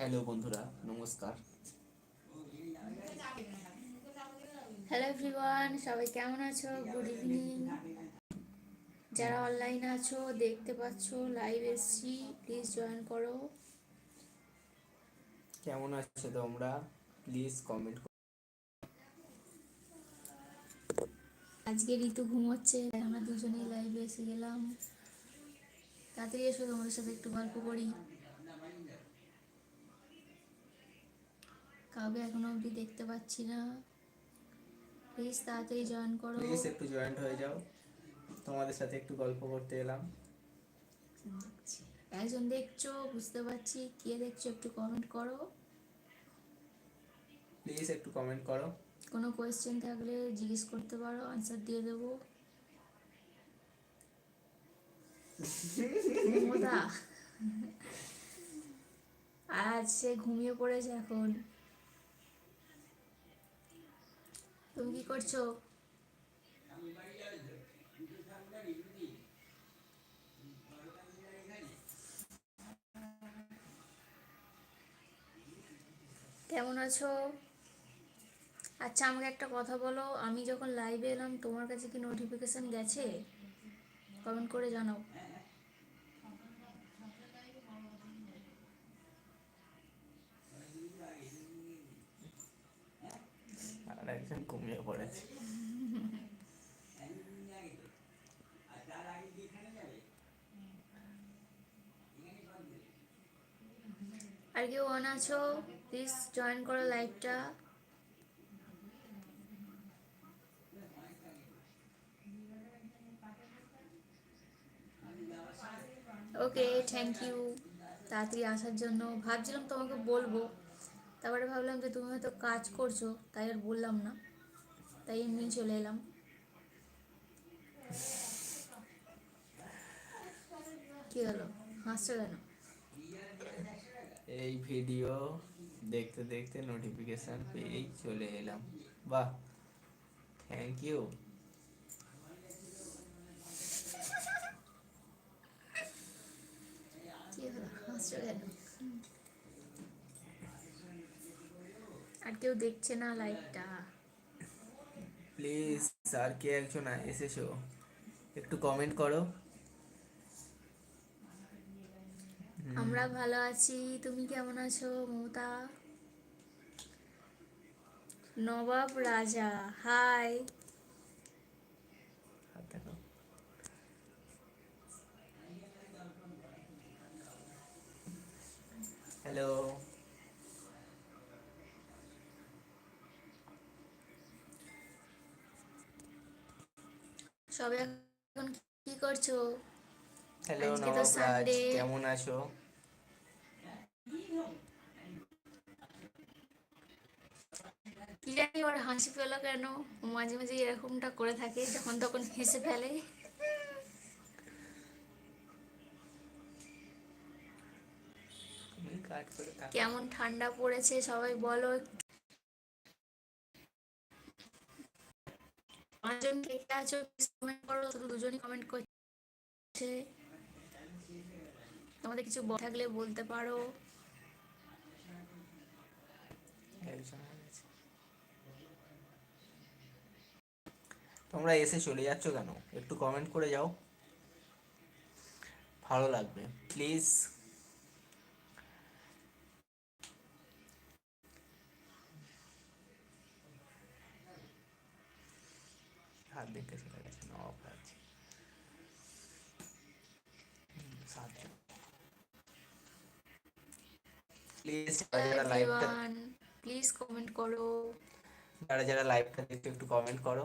Hello বন্ধুরা নমস্কার। Hello everyone সবাই কেমন আছো? গুড ইভিনিং যারা অনলাইন আছো দেখতে পাচ্ছ লাইভ এসছি প্লিজ জয়েন করো। কেমন আছো তোমরা? প্লিজ কমেন্ট আজকে ঋতু ঘুমোচ্ছে আমরা দুজনেই লাইভে এসে গেলাম। তাড়াতাড়ি এসো তোমাদের সাথে একটু গল্প করি। কাউকে এখনও অবধি দেখতে পাচ্ছি না। প্লিজ তাড়াতাড়ি জয়েন করো। প্লিজ একটু জয়েন্ট হয়ে যাও। তোমাদের সাথে একটু গল্প করতে এলাম। একজন দেখছ বুঝতে পারছি। কে দেখছ একটু কমেন্ট করো। প্লিজ একটু কমেন্ট করো। কোনো কোয়েশ্চেন থাকলে জিজ্ঞেস করতে পারো আনসার দিয়ে দেবো। আজ সে ঘুমিয়ে পড়েছে এখন। তুমি কি করছ? কেমন আছো? আচ্ছা আমাকে একটা কথা বলো। আমি যখন লাইভে এলাম, তোমার কাছে কি নোটিফিকেশন গেছে? কমেন্ট করে জানাও আর একজন ঘুমিয়ে পড়েছে। আর কেউ অন আছো প্লিজ জয়েন করো লাইভটা ওকে থ্যাংক ইউ তাড়াতাড়ি আসার জন্য। ভাবছিলাম তোমাকে বলব, তারপরে ভাবলাম যে তুমি হয়তো কাজ করছ, তাই আর বললাম না। তাই এমনি চলে এলাম। কি হলো? হাসছো কেন? এই ভিডিও দেখতে দেখতে নোটিফিকেশন পেয়েই চলে এলাম। বাহ থ্যাংক ইউ কি হলো? হাসছো কেন? আর কেউ দেখছে না লাইভটা প্লিজ আর কে একজন এসেছ? একটু কমেন্ট করো। আমরা ভালো আছি তুমি কেমন আছো মমতা? নবাব রাজা হাই হ্যালো সবাই এখন কি করছ? হ্যালো আজকে তো নবাব রাজ Sunday। কেমন আছো? কি জানি ওর হাসি পেল কেন? মাঝে মাঝে এরকমটা করে থাকে যখন তখন হেসে ফেলে। কেমন ঠান্ডা পড়েছে সবাই বলো পাঁচজন কে কে আছো কমেন্ট করো দুজনই কমেন্ট করছে। তোমাদের কিছু থাকলে বলতে পারো। তোমরা এসে চলে যাচ্ছ কেন? একটু কমেন্ট করে যাও। ভালো লাগবে। প্লিজ হাত দেখে চলে গেছে নবাব রাজ হুম, সাতজন প্লিজ যারা লাইভটা প্লিজ কমেন্ট করো। যারা যারা লাইভটা দেখছ একটু কমেন্ট করো।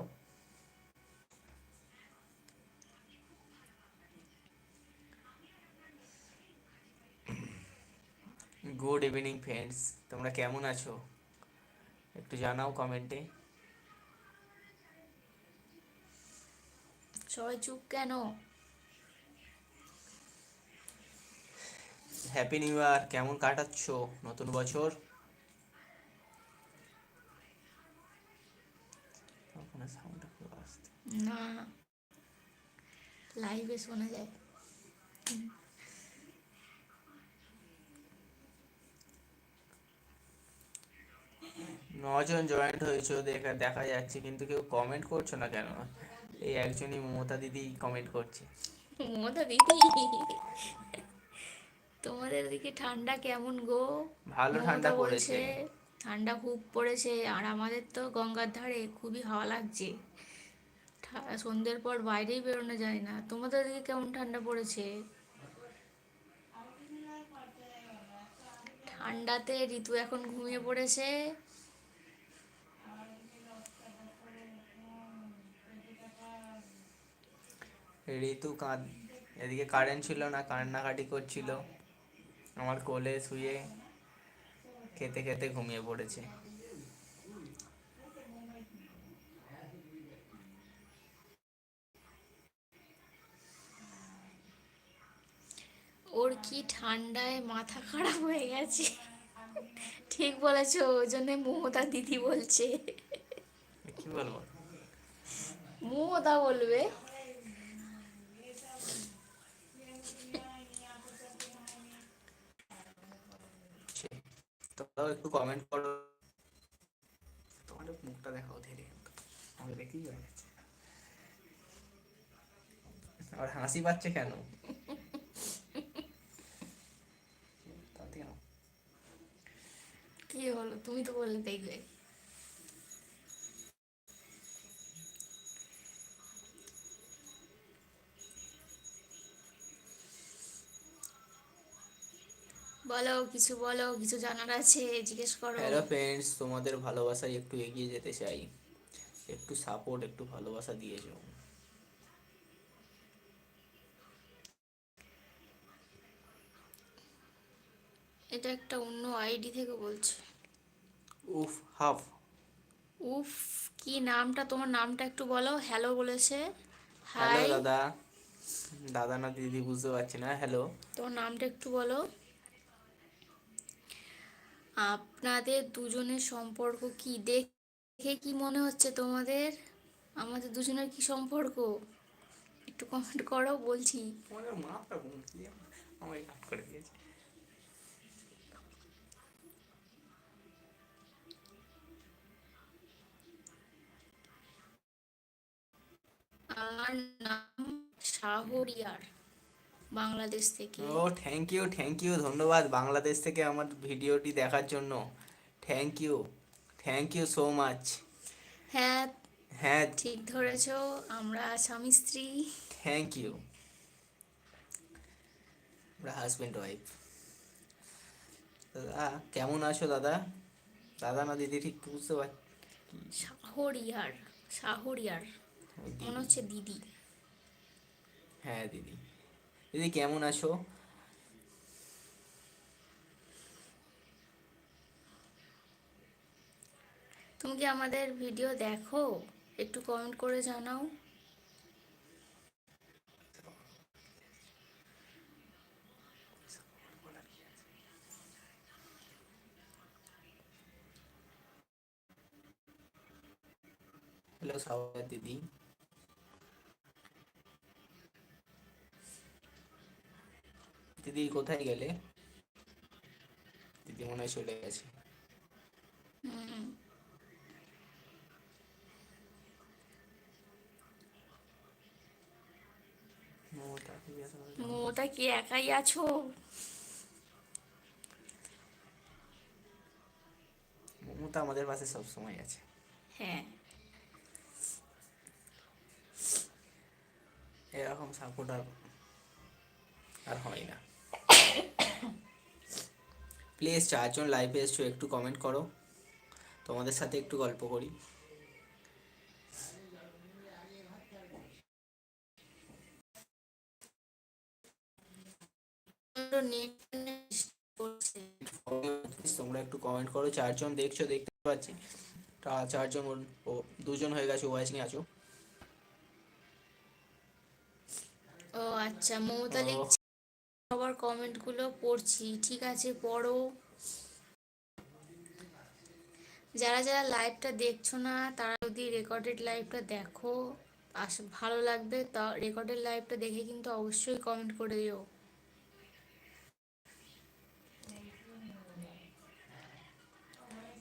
গুড ইভিনিং ফ্রেন্ডস তোমরা কেমন আছো? একটু জানাও কমেন্টে সবাই চুপ কেন? হ্যাপি নিউ ইয়ার কেমন কাটাচ্ছ নতুন বছর? না লাইভে শোনা যায়। নজন জয়েন্ট হয়েছে দেখা দেখা যাচ্ছে কিন্তু কেউ কমেন্ট করছ না কেন? এই একজনই মমতা দিদি কমেন্ট করছে। মমতা দিদি। তোমাদের দিকে ঠান্ডা কেমন গো? ভালো ঠান্ডা পড়েছে। ঠান্ডা খুব পড়েছে আর আমাদের তো গঙ্গার ধারে খুবই হাওয়া লাগছে। সন্ধ্যের পর বাইরেই বেরোনো যায় না। তোমাদের দিকে কেমন ঠান্ডা পড়েছে? ঠান্ডাতে ঋতু এখন ঘুমিয়ে পড়েছে। ঋতু কাঁদ এদিকে কারেন্ট ছিল না কান্নাকাটি করছিল। আমার কোলে শুয়ে খেতে খেতে ঘুমিয়ে পড়েছে। ওর কি ঠান্ডায় মাথা খারাপ হয়ে গেছে? ঠিক বলেছ ওই জন্য মমতা দিদি বলছে। কি বলব? মমতা বলবে? তোমরাও একটু কমেন্ট করো। তোমার মুখটা দেখাও ধীরে। আমাকে কি হয়ে যাচ্ছে আর হাসি পাচ্ছে কেন? কি হলো? তুমি তো বললে দেখবে। বলো কিছু বলো কিছু জানার আছে? জিজ্ঞেস করো। হ্যালো ফ্রেন্ডস তোমাদের ভালোবাসায় একটু এগিয়ে যেতে চাই। একটু সাপোর্ট একটু ভালোবাসা দিয়ে যাও। এটা একটা অন্য আইডি থেকে বলছে। উফ হাফ। উফ কি নামটা? তোমার নামটা একটু বলো। হ্যালো বলেছে। হাই দাদা। দাদা না দিদি বুঝতে পারছি না। হ্যালো তোমার নামটা একটু বলো। আপনাদের দুজনের সম্পর্ক কি? দেখে কি মনে হচ্ছে তোমাদের? আমাদের দুজনের কি সম্পর্ক? একটু কমেন্ট করো বলছি আমার নাম শাহরিয়ার। বাংলাদেশ থেকে। ও থ্যাংক ইউ থ্যাংক ইউ ধন্যবাদ বাংলাদেশ থেকে আমার ভিডিওটি দেখার জন্য। Thank you thank you so much হ্যাঁ হ্যাঁ। ঠিক ধরেছো আমরা স্বামী স্ত্রী। থ্যাংক ইউ আমরা হাজব্যান্ড ওয়াইফ দাদা কেমন আছো দাদা? দাদা না দিদি ঠিক বুঝতে পারছি শাহরিয়ার শাহরিয়ার মনে হচ্ছে দিদি। হ্যাঁ দিদি। দিদি কেমন আছো? তুমি কি আমাদের ভিডিও দেখো? একটু কমেন্ট করে জানাও। হ্যালো সাওয়া দিদি। দিদি কোথায় গেলে? দিদি মনে হয় চলে গেছে। মমতা কি একাই আছো? মমতা আমাদের পাশে সব সময় আছে। হ্যাঁ। এরকম সাপোর্ট আর আর হয় না। প্লিজ চারজন লাইভে এসছো একটু কমেন্ট করো। তোমাদের সাথে একটু গল্প করি। তোমরা একটু কমেন্ট করো চারজন দেখছ দেখতে পাচ্ছি। চারজন ও দুজন হয়ে গেছে ওয়াইস নিয়ে আছো। ও আচ্ছা মমতা লিখছে কমেন্টগুলো পড়ছি ঠিক আছে? পড়ো। যারা যারা লাইভটা দেখছ না তারা যদি রেকর্ডেড লাইভটা দেখো আস ভালো লাগবে। তা রেকর্ডেড লাইভটা দেখে কিন্তু অবশ্যই কমেন্ট করে দিও।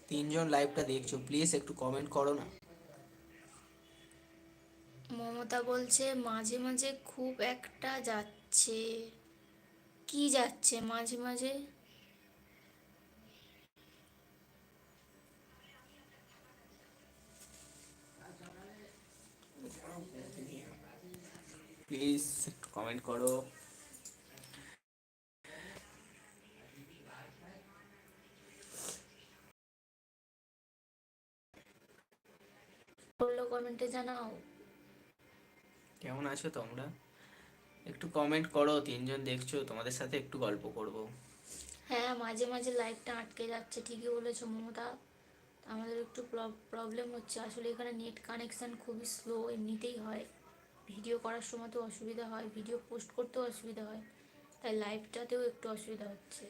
তিনজন লাইভটা দেখছ প্লিজ একটু কমেন্ট করো না। মমতা বলছে মাঝে মাঝে খুব একটা যাচ্ছে। কি যাচ্ছে মাঝে মাঝে? প্লিজ কমেন্ট করো। বলল কমেন্টে জানাও। কেমন আছো তোমরা? একটু কমেন্ট করো, তিনজন দেখছ, তোমাদের সাথে একটু গল্প করব। হ্যাঁ মাঝে মাঝে লাইভটা আটকে যাচ্ছে, ঠিকই বলেছ মমতা। আমাদের একটু প্রবলেম হচ্ছে, আসলে এখানে নেট কানেকশান খুবই স্লো এমনিতেই হয়। ভিডিও করার সময় তো অসুবিধা হয় ভিডিও পোস্ট করতেও অসুবিধা হয়, তাই লাইভটাতেও একটু অসুবিধা হচ্ছে।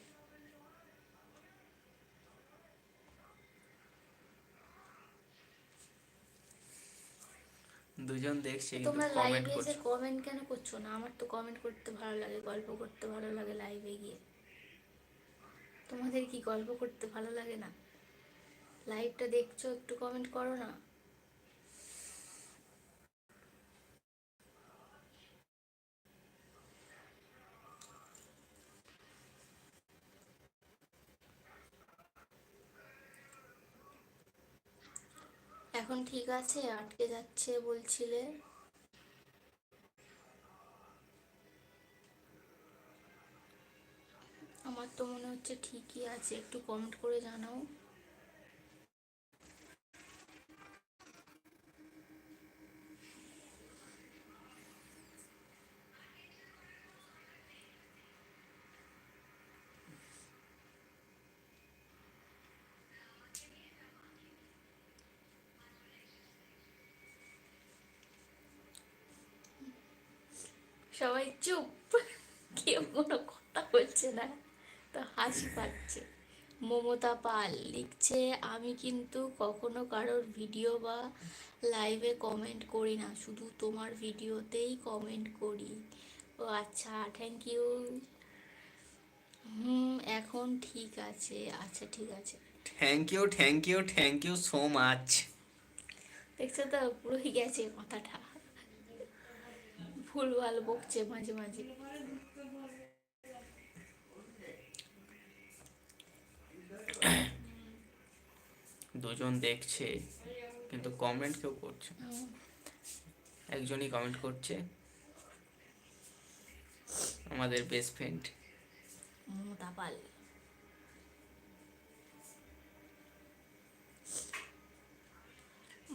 দুজন দেখছে তোমরা লাইভে এসে কমেন্ট কেন করছ না? আমার তো কমেন্ট করতে ভালো লাগে গল্প করতে ভালো লাগে লাইভে গিয়ে। তোমাদের কি গল্প করতে ভালো লাগে না? লাইভটা দেখছ একটু কমেন্ট করো না। এখন ঠিক আছে? আটকে যাচ্ছে বলছিলে। আমার তো মনে হচ্ছে ঠিকই আছে। একটু কমেন্ট করে জানাও। সবাই চুপ। কেউ কোনো কথা বলছে না। তো হাসি পাচ্ছে। মমতা পাল লিখছে আমি কিন্তু কখনো কারোর ভিডিও বা লাইভে কমেন্ট করি না। শুধু তোমার ভিডিওতেই কমেন্ট করি। ও আচ্ছা থ্যাংক ইউ হুম এখন ঠিক আছে। আচ্ছা ঠিক আছে। Thank you thank you thank you so much দেখছ তো পুরোই গেছে মাথাটা ভুলভাল বকছে মাঝে মাঝে। দুজন দেখছে কিন্তু কমেন্ট কেউ করছে। একজনই কমেন্ট করছে। আমাদের বেস্ট ফ্রেন্ড মমতা পাল।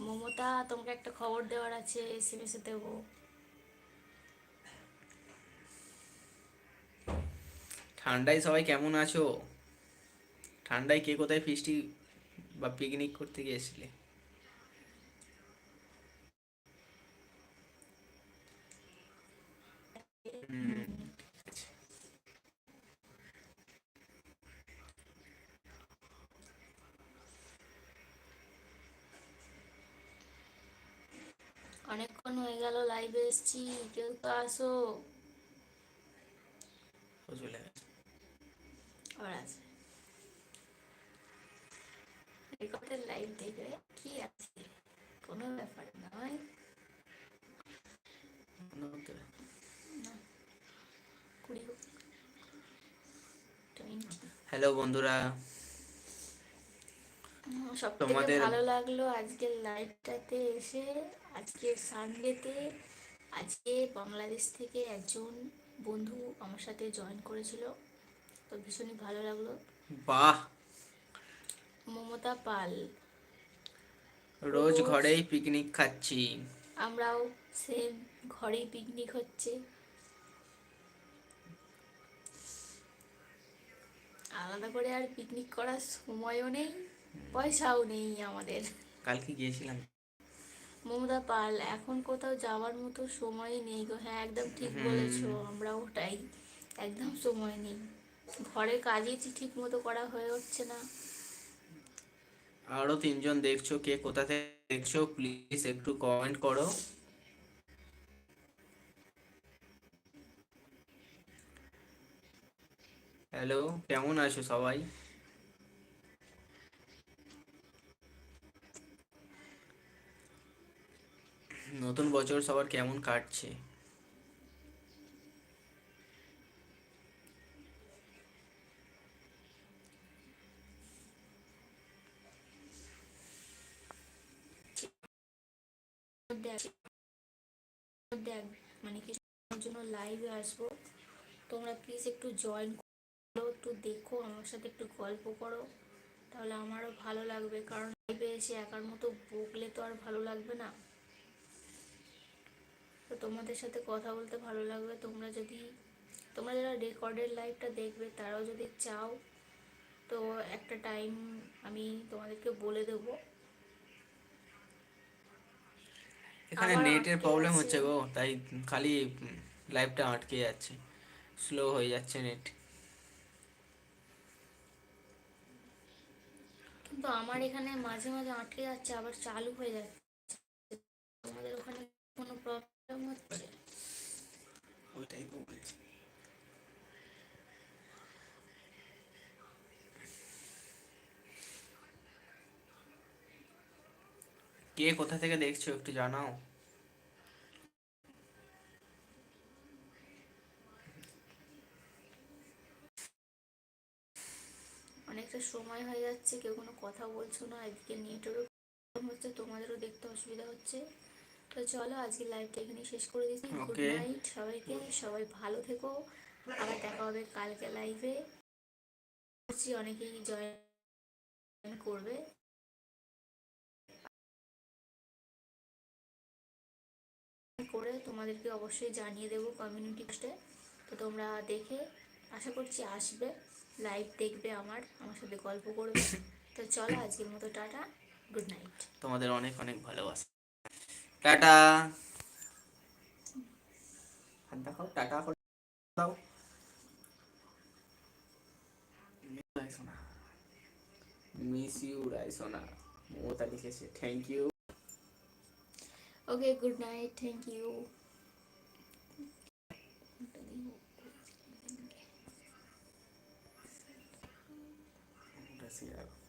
মমতা তোমাকে একটা খবর দেওয়ার আছে এসএমএস দেবো। ঠান্ডায় সবাই কেমন আছো? ঠান্ডায় কে কোথায় ফিস্টি বা পিকনিক করতে গিয়েছিলে? অনেকক্ষণ হয়ে গেল লাইভে এসছি কেউ তো আসো। চলে। আবার আসবে রেকর্ডের লাইভ দেখবে কি আছে? কোনো ব্যাপার নয়। হতে পারে। কুড়ি টোয়েন্টি হ্যালো বন্ধুরা। সব তোমাদের- ভালো লাগল আজকের লাইভটাতে এসে আজকে সানডেতে আজকে বাংলাদেশ থেকে একজন বন্ধু আমার সাথে জয়েন করেছিল। তো ভীষণই ভালো লাগল। বাহ। মমতা পাল। রোজ। ঘরেই পিকনিক খাচ্ছি। আমরাও সেম ঘরেই পিকনিক হচ্ছে। আলাদা করে আর পিকনিক করার সময়ও নেই পয়সাও নেই আমাদের। কালকে গিয়েছিলাম। মমতা পাল এখন কোথাও যাওয়ার মতো সময় নেই গো। হ্যাঁ একদম ঠিক বলেছ আমরা ওটাই। একদম সময় নেই। ঘরে কাজই ঠিক মতো করা হয়ে হচ্ছে না। আরও তিনজন দেখছ, কে কোথা থেকে দেখছ প্লিজ একটু কমেন্ট করো। হ্যালো কেমন আছো সবাই? নতুন বছর সবার কেমন কাটছে? দেখ মানে কিছুর জন্য লাইভে আসব। তোমরা প্লিজ একটু জয়েন করো, একটু দেখো, আমার সাথে একটু গল্প করো। তাহলে আমারও ভালো লাগবে, কারণ লাইভে এসে একার মতো বকলে তো আর ভালো লাগবে না। তো তোমাদের সাথে কথা বলতে ভালো লাগবে। তোমরা যদি, তোমরা যারা রেকর্ডের লাইভটা দেখবে, তারাও যদি চাও, তো একটা টাইম আমি তোমাদেরকে বলে দেবো। এখানে নেটের প্রবলেম হচ্ছে গো তাই খালি লাইভটা আটকে যাচ্ছে। স্লো হয়ে যাচ্ছে নেট কিন্তু আমার এখানে মাঝে মাঝে আটকে যাচ্ছে আবার চালু হয়ে যাচ্ছে। তোমাদের ওখানে কোনো প্রবলেম হচ্ছে? ওইটাই বলছি। কে কোথা থেকে দেখছ একটু জানাও। অনেকটা সময় হয়ে যাচ্ছে কেউ কোনো কথা বলছো না এদিকে নেটেরও প্রবলেম হচ্ছে তোমাদেরও দেখতে অসুবিধা হচ্ছে। তো চলো আজকে লাইভটা এখানে শেষ করে দিচ্ছি। গুড নাইট সবাইকে সবাই ভালো থেকো। আবার দেখা হবে কালকে লাইভে অনেকেই জয়েন করবে। করে তোমাদেরকে অবশ্যই জানিয়ে দেবো কমিউনিটি পোস্টে তো তোমরা দেখে আশা করছি আসবে লাইভ দেখবে আমার আমার সাথে গল্প করবে। তো চলো আজকের মতো টাটা গুড নাইট তোমাদের অনেক অনেক ভালোবাসা। টাটা। হাত দেখাও, টাটা দাও। মিস ইউ রাই সোনা মমতা লিখেছে thank you okay good night thank you share